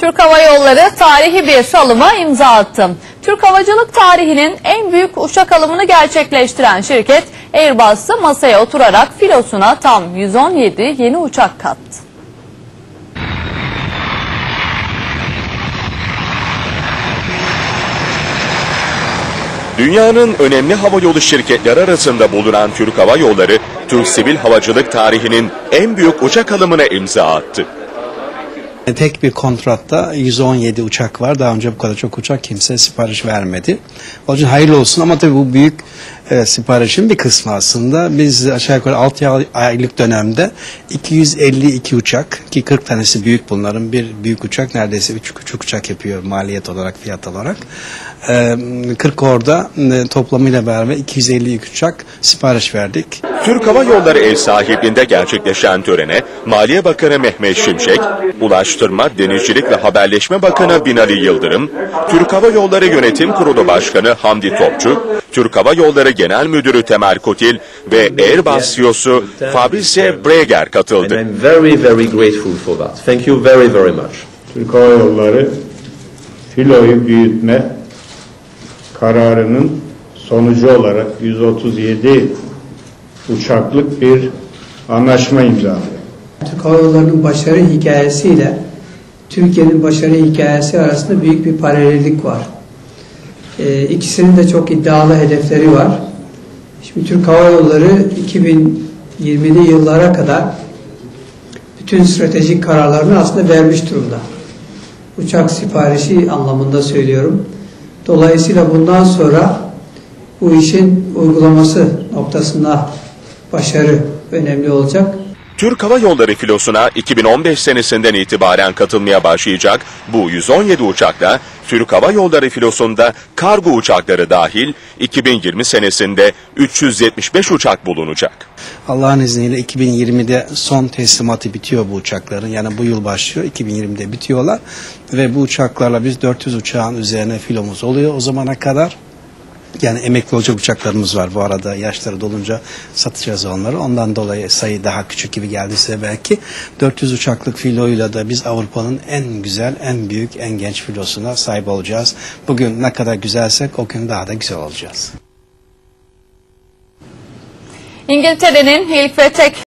Türk Hava Yolları tarihi bir alıma imza attı. Türk havacılık tarihinin en büyük uçak alımını gerçekleştiren şirket Airbus'ta masaya oturarak filosuna tam 117 yeni uçak kattı. Dünyanın önemli havayolu şirketleri arasında bulunan Türk Hava Yolları, Türk sivil havacılık tarihinin en büyük uçak alımına imza attı. Tek bir kontratta 117 uçak var. Daha önce bu kadar çok uçak kimse sipariş vermedi. Onun için hayırlı olsun ama tabii bu büyük e, siparişin bir kısmı aslında. Biz aşağı yukarı 6 aylık dönemde 252 uçak ki 40 tanesi büyük bunların. Bir büyük uçak neredeyse 3 küçük uçak yapıyor maliyet olarak, fiyat olarak. E, 40 orada e, toplamıyla beraber 252 uçak sipariş verdik. Türk Hava Yolları ev sahipliğinde gerçekleşen törene Maliye Bakanı Mehmet Şimşek, Ulaştırma, Denizcilik ve Haberleşme Bakanı Binali Yıldırım, Türk Hava Yolları Yönetim Kurulu Başkanı Hamdi Topçu, Türk Hava Yolları Genel Müdürü Temel Kotil ve Airbus CEO'su Fabrice Breger katıldı. Türk Hava Yolları filoyu büyütme kararının sonucu olarak 137 uçaklık bir anlaşma imzaladı. Türk Hava Yolları'nın başarı hikayesiyle Türkiye'nin başarı hikayesi arasında büyük bir paralellik var. Ee, ikisinin de çok iddialı hedefleri var. Şimdi Türk Hava Yolları 2020'li yıllara kadar bütün stratejik kararlarını aslında vermiş durumda. Uçak siparişi anlamında söylüyorum. Dolayısıyla bundan sonra bu işin uygulaması noktasında başarı önemli olacak. Türk Hava Yolları filosuna 2015 senesinden itibaren katılmaya başlayacak bu 117 uçakla Türk Hava Yolları filosunda kargo uçakları dahil 2020 senesinde 375 uçak bulunacak. Allah'ın izniyle 2020'de son teslimatı bitiyor bu uçakların. Yani bu yıl başlıyor. 2020'de bitiyorlar. Ve bu uçaklarla biz 400 uçağın üzerine filomuz oluyor. O zamana kadar yani emekli olacak uçaklarımız var bu arada. Yaşları dolunca satacağız onları. Ondan dolayı sayı daha küçük gibi geldiyse belki 400 uçaklık filoyla da biz Avrupa'nın en güzel, en büyük, en genç filosuna sahip olacağız. Bugün ne kadar güzelsek o gün daha da güzel olacağız. İngiltere'nin ilk ve tek